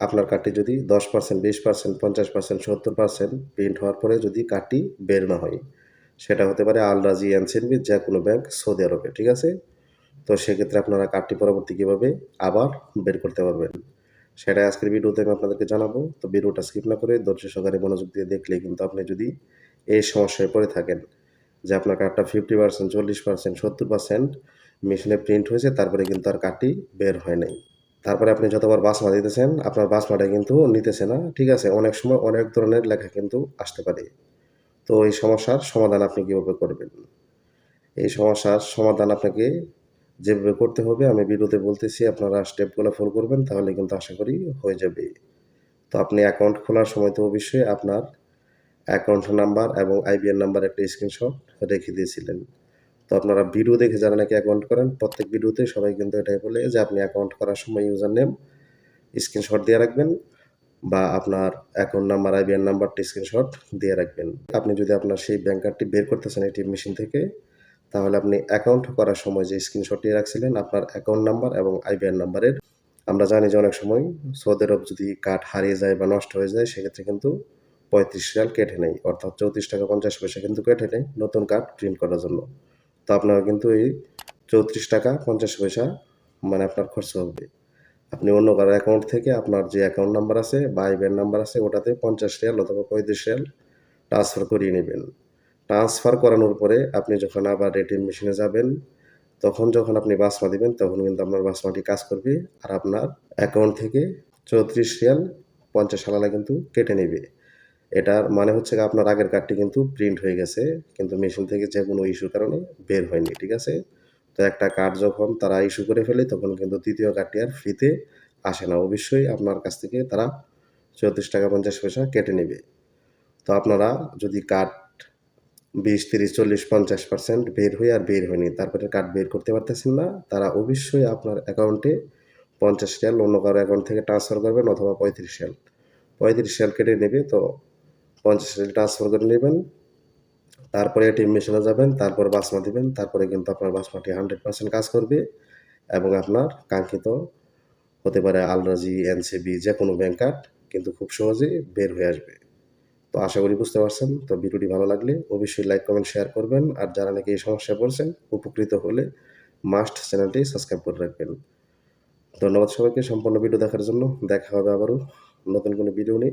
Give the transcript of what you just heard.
আপনার কার্ডটি যদি দশ পার্সেন্ট বিশ পার্সেন্ট পঞ্চাশ পার্সেন্ট সত্তর পার্সেন্ট প্রিন্ট হওয়ার পরে যদি কার্ডটি বের না হয়, সেটা হতে পারে আল রাজি এনসিএনবি যে কোনো ব্যাংক সৌদি আরবে, ঠিক আছে? তো সেক্ষেত্রে আপনারা কার্ডটি পরবর্তী কীভাবে আবার বের করতে পারবেন? সেটাই আজকের ভিডিওতে আমি আপনাদেরকে জানাব। তো ভিডিওটা স্কিপ না করে ধৈর্য সহকারে মনোযোগ দিয়ে দেখলে কিন্তু আপনি যদি এই সমস্যায় পড়ে থাকেন, যে আপনার কার্ডটা ফিফটি পার্সেন্ট চল্লিশ পার্সেন্ট সত্তর পার্সেন্ট মেশিনে প্রিন্ট হয়েছে, তারপরে কিন্তু আর কার্ডটি বের হয় নাই। তারপরে আপনি যতবার বাস বাসমা দিতেছেন, আপনার বাসমাটা কিন্তু নিতেছে না। ঠিক আছে, অনেক সময় অনেক ধরনের লেখা কিন্তু আসতে পারে। তো এই সমস্যার সমাধান আপনি কীভাবে করবেন? এই সমস্যার সমাধান আপনাকে যেভাবে করতে হবে, আমি ভিডিওতে বলতেছি, আপনারা স্টেপগুলো ফলো করবেন, তাহলে কিন্তু আশা করি হয়ে যাবে। তো আপনি অ্যাকাউন্ট খোলার সময় তো অবশ্যই আপনার অ্যাকাউন্ট নাম্বার এবং আইবিএন নাম্বার একটা স্ক্রিনশট রেখে দিয়েছিলেন। তো আপনারা ভিডিও দেখে যারা নাকি অ্যাকাউন্ট করেন, প্রত্যেক ভিডিওতে সবাই কিন্তু এটাই বলে যে আপনি অ্যাকাউন্ট করার সময় ইউজার নেম স্ক্রিনশট দিয়ে রাখবেন বা আপনার অ্যাকাউন্ট নাম্বার আইবিএন নাম্বারটি স্ক্রিনশট দিয়ে রাখবেন। আপনি যদি আপনার সেই ব্যাংক কার্ডটি বের করতেছেন এটিএম মেশিন থেকে, তাহলে আপনি অ্যাকাউন্ট করার সময় যে স্ক্রিনশটটি রাখছিলেন, আপনার অ্যাকাউন্ট নাম্বার এবং আইবিআর নাম্বারের আমরা জানি যে অনেক সময় সৌদি আরব যদি কার্ড হারিয়ে যায় বা নষ্ট হয়ে যায়, সেক্ষেত্রে কিন্তু পঁয়ত্রিশ রিয়াল কেটে নেয়। অর্থাৎ চৌত্রিশ টাকা পঞ্চাশ পয়সা কিন্তু কেটে নেয় নতুন কার্ড প্রিন্ট করার জন্য। তো আপনার কিন্তু এই চৌত্রিশ টাকা পঞ্চাশ পয়সা মানে আপনার খরচ হবে। আপনি অন্য কারও অ্যাকাউন্ট থেকে আপনার যে অ্যাকাউন্ট নাম্বার আছে বা আইবিআর নাম্বার আছে, ওটাতে পঞ্চাশ রিয়াল অথবা পঁয়ত্রিশ রিয়াল ট্রান্সফার করিয়ে নেবেন। ট্রান্সফার করানোর পরে আপনি যখন আবার এটিএম মেশিনে যাবেন, তখন যখন আপনি বাসমা দিবেন, তখন কিন্তু আপনার বাসমাটি কাজ করবে আর আপনার অ্যাকাউন্ট থেকে চৌত্রিশ রিয়াল পঞ্চাশ সালালা কিন্তু কেটে নেবে। এটার মানে হচ্ছে আপনার আগের কার্ডটি কিন্তু প্রিন্ট হয়ে গেছে, কিন্তু মেশিন থেকে যে কোনো ইস্যুর কারণে বের হয়নি, ঠিক আছে? তো একটা কার্ড যখন তারা ইস্যু করে ফেলে, তখন কিন্তু দ্বিতীয় কার্ডটি আর ফ্রিতে আসে না। অবশ্যই আপনার কাছ থেকে তারা চৌত্রিশ টাকা পঞ্চাশ পয়সা কেটে নেবে। তো আপনারা যদি কার্ড বিশ, তিরিশ, চল্লিশ, পঞ্চাশ পার্সেন্ট বের হয়ে আর বের হয়নি, তারপরে কার্ড বের করতে পারতেছেন না, তারা অবশ্যই আপনার অ্যাকাউন্টে পঞ্চাশ রিয়াল অন্য কারও অ্যাকাউন্ট থেকে ট্রান্সফার করবেন অথবা পঁয়ত্রিশ রিয়াল। পঁয়ত্রিশ রিয়াল কেটে নেবে, তো পঞ্চাশ রিয়াল ট্রান্সফার করে নেবেন। তারপরে এটিএম মেশিনে যাবেন, তারপর বাসমা দিবেন, তারপরে কিন্তু আপনার বাসমাটি হান্ড্রেড পার্সেন্ট কাজ করবে এবং আপনার কাঙ্ক্ষিত হতে পারে আলরাজি, এনসিবি যে কোনো ব্যাংক কার্ড কিন্তু খুব সহজেই বের হয়ে আসবে। তো আশা করি বুঝতে পারছেন। তো ভিডিওটি ভালো লাগলে অবশ্যই লাইক কমেন্ট শেয়ার করবেন। আর যারা নাকি এই সমস্যায় পড়ছেন, উপকৃত হলে মাস্ট চ্যানেলটি সাবস্ক্রাইব করে রাখবেন। ধন্যবাদ সবাইকে সম্পূর্ণ ভিডিও দেখার জন্য। দেখা হবে আবারও নতুন কোনো ভিডিও নেই